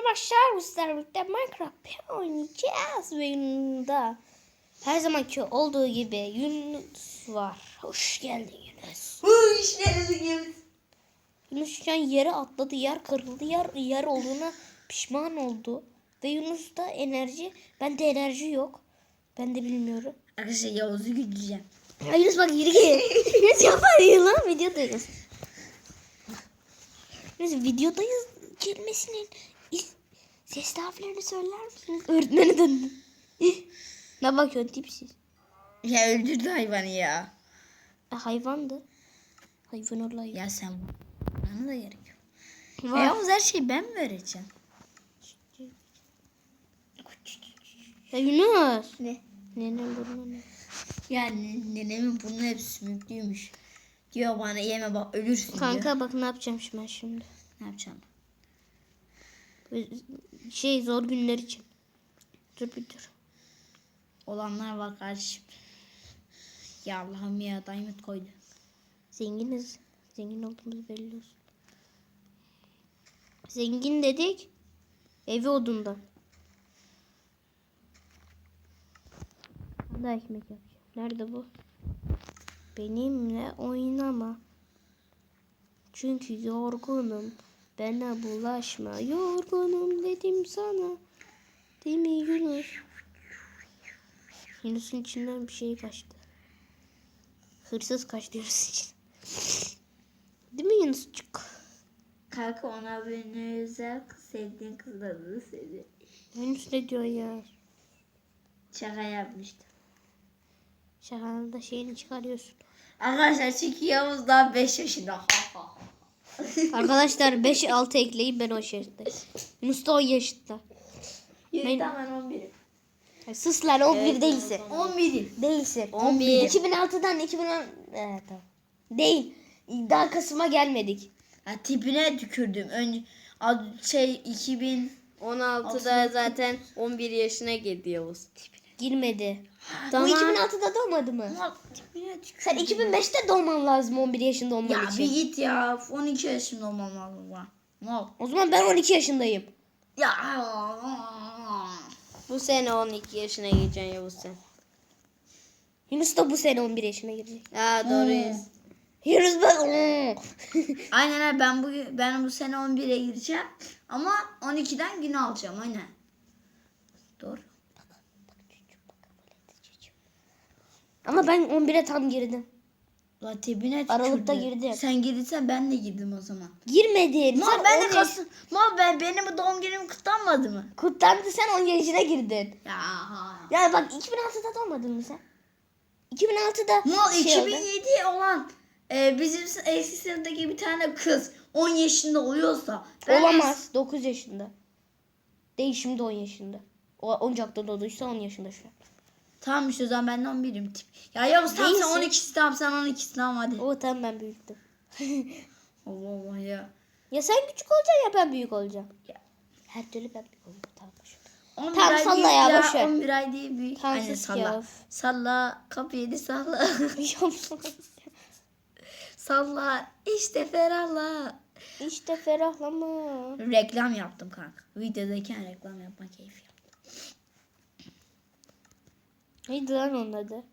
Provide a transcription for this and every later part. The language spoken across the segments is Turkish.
Arkadaşlar bu sizlerle birlikte Minecraft oynayacağız ve yanında her zamanki olduğu gibi Yunus var. Hoş geldin Yunus. Bu işleriniz Yunus şu an yere atladı, yer kırıldı, yer, yer olduğuna pişman oldu. Ve Yunus'ta enerji, bende enerji yok. Ben de bilmiyorum. Arkadaşlar Yavuz'u gideceğim. Ya Yunus bak yürü git. Yunus yapar ya lan videodayız. Yunus videodayız kelimesinin is- ses harflerini söyler misiniz? Öğretmeni döndü. ne bakıyorsun tipsiz? Ya öldürdü hayvanı ya. E, hayvandı. Hayvan olayı. Ya sen bana da gerek yok. Ya Var. Yavuz her şeyi ben mi öğreteceğim? Ya Yunus. Ne? Nenem burnu ne? Yani nenemin burnu hep sümüklüymüş. Diyor bana yeme bak ölürsün diyor. Kanka bak ne yapacağım şimdi ben şimdi. Ne Şey zor günler için. Dur bir dur. Olanlar var kardeşim. Ya Allah'ım ya diamond koydu. Zenginiz. Zengin olduğumuz belli olsun. Zengin dedik. Evi odundan. De ekmek yapacağım. Nerede bu? Benimle oynama. Çünkü yorgunum. Bana bulaşma. Yorgunum dedim sana. Değil mi Yunus? Yunus'un içinden bir şey kaçtı. Hırsız kaçtı Yunus için. Değil mi Yunuscuk? Kanka ona beni özel sevdiğin da sevdi. Yunus ne diyor ya? Şaka yapmıştım. Şakanın da şeyini çıkarıyorsun. Arkadaşlar çünkü Yavuz daha 5 yaşında. Ha, ha. Arkadaşlar 5-6 ekleyin ben o yaşındayım. Yunus da 10 yaşında. Yürü Ben- tamam 11'im. Ay, Sus lan 11 değilsin. 11'im. Değilsin. 11. 2006'dan 2010... Evet tamam. Değil. Daha Kasım'a gelmedik. Ya tipine tükürdüm. Önce şey 2000 16'da zaten 11 yaşına girdi Yavuz. Girmedi. Tamam. Bu 2006'da doğmadı mı? Sen 2005'te doğman lazım 11 yaşında olman Ya için. bir git ya. 12 yaşında olmam lazım. Mal. O zaman ben 12 yaşındayım. Ya. Bu sene 12 yaşına gireceksin Yavuz sen. Yunus da bu sene 11 yaşına girecek. Ya doğruyuz. Yunus bak. Aynen ben bu ben bu sene 11'e gireceğim ama 12'den gün alacağım aynen. Doğru. Ama ben 11'e tam girdim. La tipine Aralıkta girdim. Sen girdiysen ben de girdim o zaman. Girmedin. Mal Sen ben 10 de yaş- Kasım. Mal ben benim doğum günüm kutlanmadı mı? Kutlandı sen 10 yaşına girdin. Ya. Ya bak 2006'da doğmadın mı sen? 2006'da Mal şey oldu. 2007 olan e, bizim eski sınıftaki bir tane kız 10 yaşında oluyorsa ben Olamaz. 9 yaşında. Değil şimdi 10 yaşında. O Ocak'ta doğduysa 10 yaşında şu an. Tamam işte o zaman ben de 11'im tip. Ya Yavuz tamam sen Değilsin. 12'si tamam sen 12'si tamam hadi. O tamam ben büyüktüm. Allah Allah ya. Ya sen küçük olacaksın ya ben büyük olacağım. Ya. Her türlü ben büyük olacağım. Tamam. boş ver. 11 Tamam, ay salla değil ya, boş ver. 11 ay değil büyük. Tamam, sus salla. ya. Salla kapıyı da salla. salla işte ferahla. işte ferahlama. Reklam yaptım kanka. Videodayken reklam yapma keyfi. Neydi lan onun adı?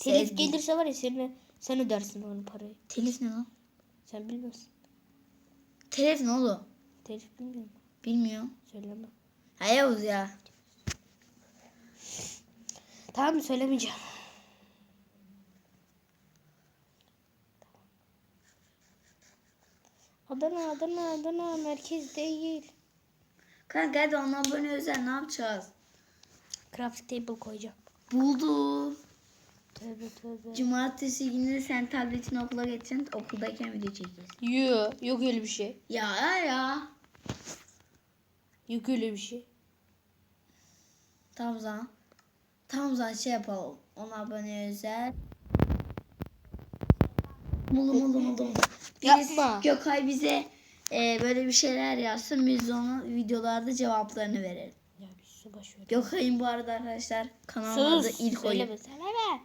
Telif Sevgi. gelirse var ya seni, sen ödersin onun parayı. Telif ne lan? Sen bilmiyorsun. Telif ne oğlum? Telif bilmiyorum. Bilmiyorum. Söyleme. Ha Yavuz ya. Tamam söylemeyeceğim. Adana, Adana, Adana merkez değil. Kanka hadi ona abone özel ne yapacağız? Craft table koyacağım. Buldum. Tövbe tövbe. Cumartesi günü sen tabletini okula getireceksin. Okuldayken video çekeceğiz. Yok, yok öyle bir şey. Ya ya. Yok öyle bir şey. Tamam zaman. Tamam zaman şey yapalım. Ona abone özel. Buldum buldum buldum. Birisi- Yapma. Gökay bize e, böyle bir şeyler yazsın. Biz onun videolarda cevaplarını verelim. Ver. Gökay'ın bu arada arkadaşlar kanalında Sus. ilk oyun. Söyleme, söyleme.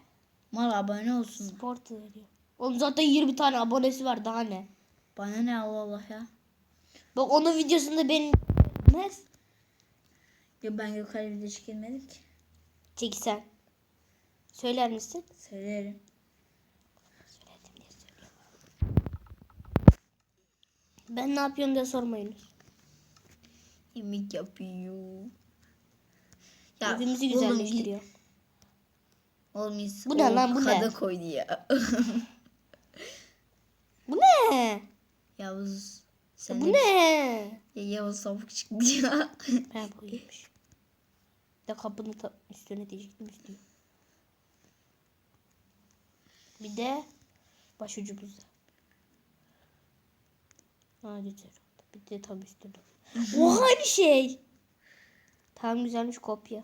Mal abone olsun. Sport veriyor. Oğlum zaten 20 tane abonesi var daha ne? Bana ne Allah Allah ya. Bak onun videosunda benim çekilmez. Ya ben yukarı video çekilmedim ki. Çek sen. Söyler misin? Söylerim. Söyledim diye söylüyorum. Ben ne yapıyorum diye sormayınız. Yemek yapıyor. Ya Evimizi oğlum, güzelleştiriyor. Oğlum biz Bu ne lan, bu ne? kada koydu ya. Bu ne? Yavuz. Sen Bu de- ne? Ya Yavuz tavuk çıktı ya. Ben buymuş. De kapının ta- üstüne diyecektim üstüne. Bir de başucumuzda. Ha güzel oldu. Bir de tam üstüne. Oha aynı şey. Tam güzelmiş kopya.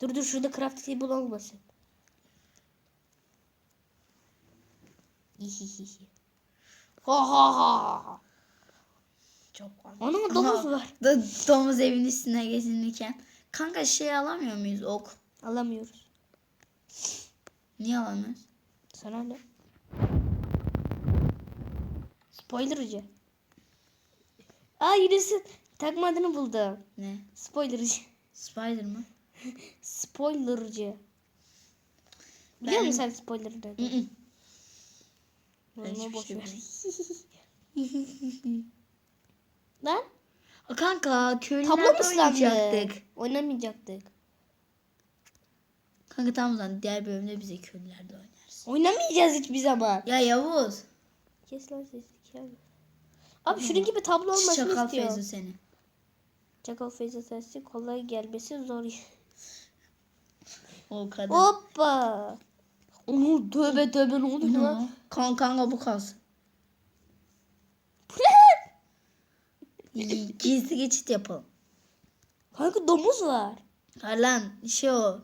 dur dur şurada craft table olmasın. Ha ha ha. Çok var. Ana domuz var. da- domuz evin üstüne gezinirken. Kanka şey alamıyor muyuz ok? Alamıyoruz. Niye alamıyoruz? Sana ne? Spoilercı. Aa Yunus'un takma adını buldum. Ne? Spoilercı. Spider mı? Spoilercı. Biliyor Ben- musun sen spoiler ne? Hiçbir boş şey ver. Lan Aa, Kanka tablo köylülerde mu ıslandı? oynayacaktık. Oynamayacaktık. Kanka tamam o zaman diğer bölümde bize köylülerde oynarız. Oynamayacağız hiçbir zaman. Ya Yavuz. Kes lan sesini. Abi şunun gibi tablo olmasını Çakal istiyorum. Feyzo seni. Çakal Feyza tersi kolay gelmesi zor. O kadın. Hoppa. Onu tövbe tövbe ne oluyor lan? Hı. Kan kanka bu kalsın. Gizli geçit yapalım. Kanka domuz var. Ha lan şey o.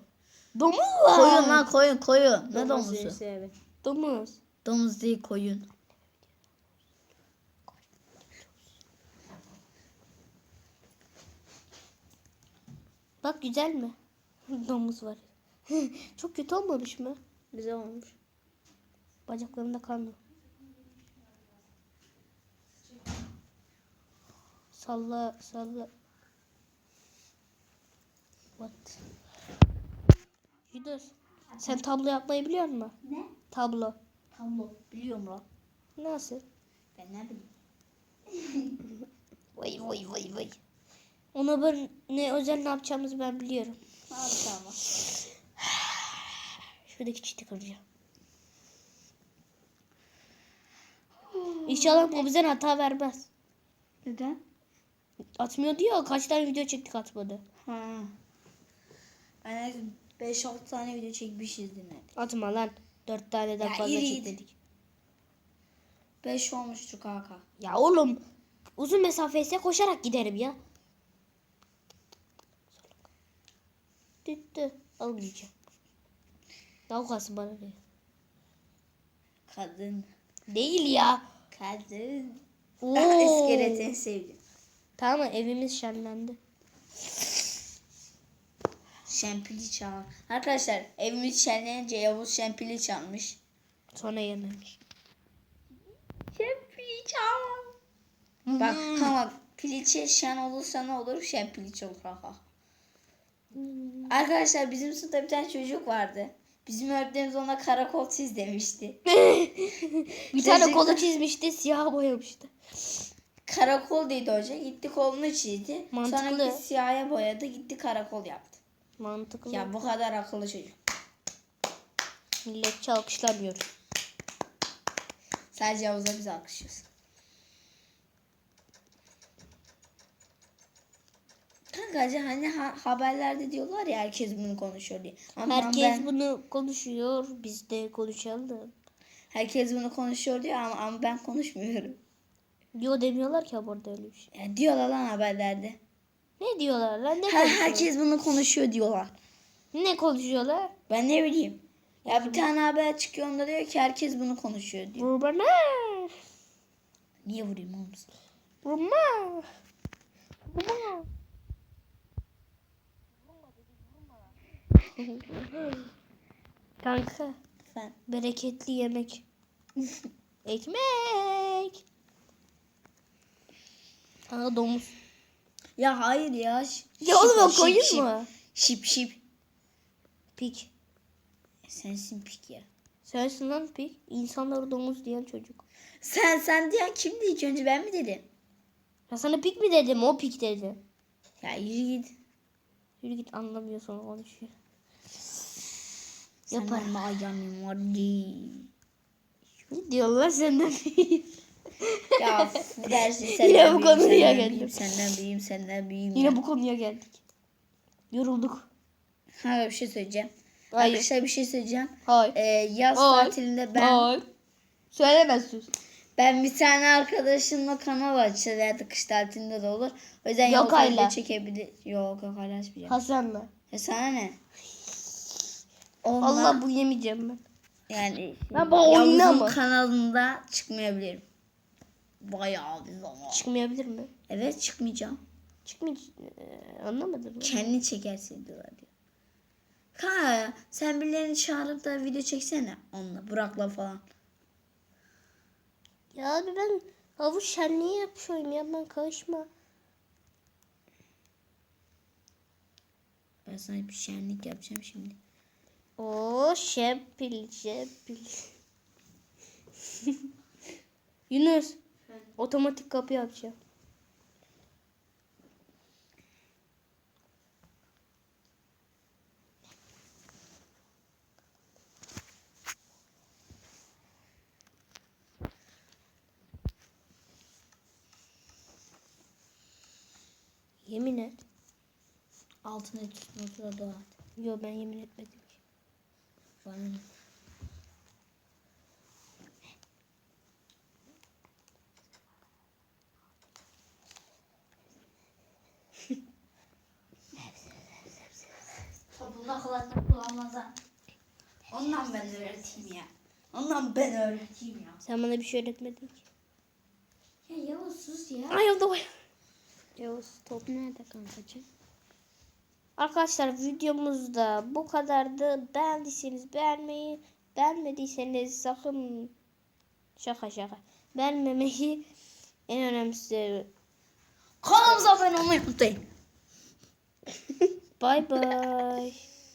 Domuz var. Koyun lan koyun koyun. Ne Domuz domuzu? cinsi, evet. Domuz. Domuz değil koyun. Bak güzel mi? Domuz var. Çok kötü olmamış mı? Güzel olmuş. Bacaklarında kan var. Salla salla. What? Yunus sen tablo yapmayı biliyor musun? Ne? Tablo. Tablo. Biliyorum lan. Nasıl? Ben ne bileyim. Vay vay vay vay. Ona ben ne özel ne yapacağımızı ben biliyorum. Abi tamam. Şuradaki çiti kıracağım. İnşallah bu bize hata vermez. Neden? Atmıyor diyor. Kaç tane video çektik atmadı. Ha. Ben 5-6 tane video çekmişizdir ne? Atma lan. Dört taneden Ya fazla iriydi. çekmedik. 5 olmuştur kanka. Ya oğlum uzun mesafeyse koşarak giderim ya. Düttü. Almayacağım. Daha kalsın bana ne? Kadın. Değil ya. Kadın. Oo. İskelet en sevdiğim. Tamam evimiz şenlendi. Şempili çal. Arkadaşlar evimiz şenlenince Yavuz şempili çalmış. Sonra yememiş. Şempili çal. Bak kanka piliçe şen olursa ne olur? Şempiliç olur. Ha. Arkadaşlar bizim sınıfta bir tane çocuk vardı. Bizim öğretmenimiz ona karakol çiz demişti. Bir tane kolu çizmişti, siyah boyamıştı. Karakol dedi hoca. Gitti kolunu çizdi. Sonra Mantıklı. gitti siyaha boyadı. Gitti karakol yaptı. Mantıklı. Ya bu kadar akıllı çocuk. Milletçi alkışlamıyoruz. Sadece Yavuz'a biz alkışlıyoruz. Kanka hani ha- haberlerde diyorlar ya herkes bunu konuşuyor diye. Ama Herkes ben, bunu konuşuyor. Biz de konuşalım. herkes bunu konuşuyor diyor ama, ama ben konuşmuyorum. Yo demiyorlar ki burada öyle bir şey. Ya diyorlar lan haberlerde. Ne diyorlar lan? Ne Her, herkes bunu konuşuyor diyorlar. Ne konuşuyorlar? Ben ne bileyim. Ya bir tane haber çıkıyor onda diyor ki herkes bunu konuşuyor diyor. Vur bana. Niye vurayım oğlum? Vurma. Vurma. Kanka Efendim. bereketli yemek. Ekmek. Kanka domuz. Ya hayır ya. Ş- Ya oğlum o şip, koyun şip, mu? Şip şip. Pik. Sensin pik ya. Sensin lan pik. İnsanları domuz diyen çocuk. Sen sen diyen kimdi ilk önce ben mi dedim? Ya sana pik mi dedim? O pik dedi. Ya yürü git. Yürü git anlamıyor sonra konuşuyor. Yaparım. Ayağım var. Ne diyorlar senden pik? Ya bu dersi Yine senden bu büyüğüm, konuya senden geldim. büyüğüm, senden büyüğüm, senden büyüğüm. Yine ya. bu konuya geldik. Yorulduk. Ha bir şey söyleyeceğim. Hayır. Arkadaşlar bir şey söyleyeceğim. Hayır. Ee, yaz Hayır. tatilinde ben Hayır. Söylemezsin. ben bir tane arkadaşımla kanal açacağız. Ya da kış tatilinde de olur. O yüzden Yok tatilinde hala. çekebilir. Yok yok hala açmayacağım. Hasan'la. E sana ne? Onunla, Allah bu yemeyeceğim ben. yani Ben bu mı? kanalında çıkmayabilirim. Bayağı bir zaman. Çıkmayabilir mi? Evet çıkmayacağım. Çıkmayacak. Ee, anlamadım. ben. Kendi çekersin diyorlar diyor. Kanka sen birilerini çağırıp da video çeksene onunla Burak'la falan. Ya abi ben havuç şenliği yapıyorum ya ben karışma. Ben sana bir şenlik yapacağım şimdi. O şempil şempil. Yunus. Otomatik kapı yapacağım. Yemin et. Altına üstüne otura dua. Yo ben yemin etmedim ne? Toplumda kulaklık kullanmaz ha. Ondan ben öğreteyim ya. Ondan ben öğreteyim ya. Sen bana bir şey öğretmedin ki. Ya Yavuz sus ya. Ay oldu. Yavuz top nerede kankacığım? Arkadaşlar videomuzda bu kadardı. Beğendiyseniz beğenmeyi, beğenmediyseniz sakın şaka şaka. Beğenmemeyi en önemlisi. Kanalımıza abone olmayı unutmayın. Bay bay.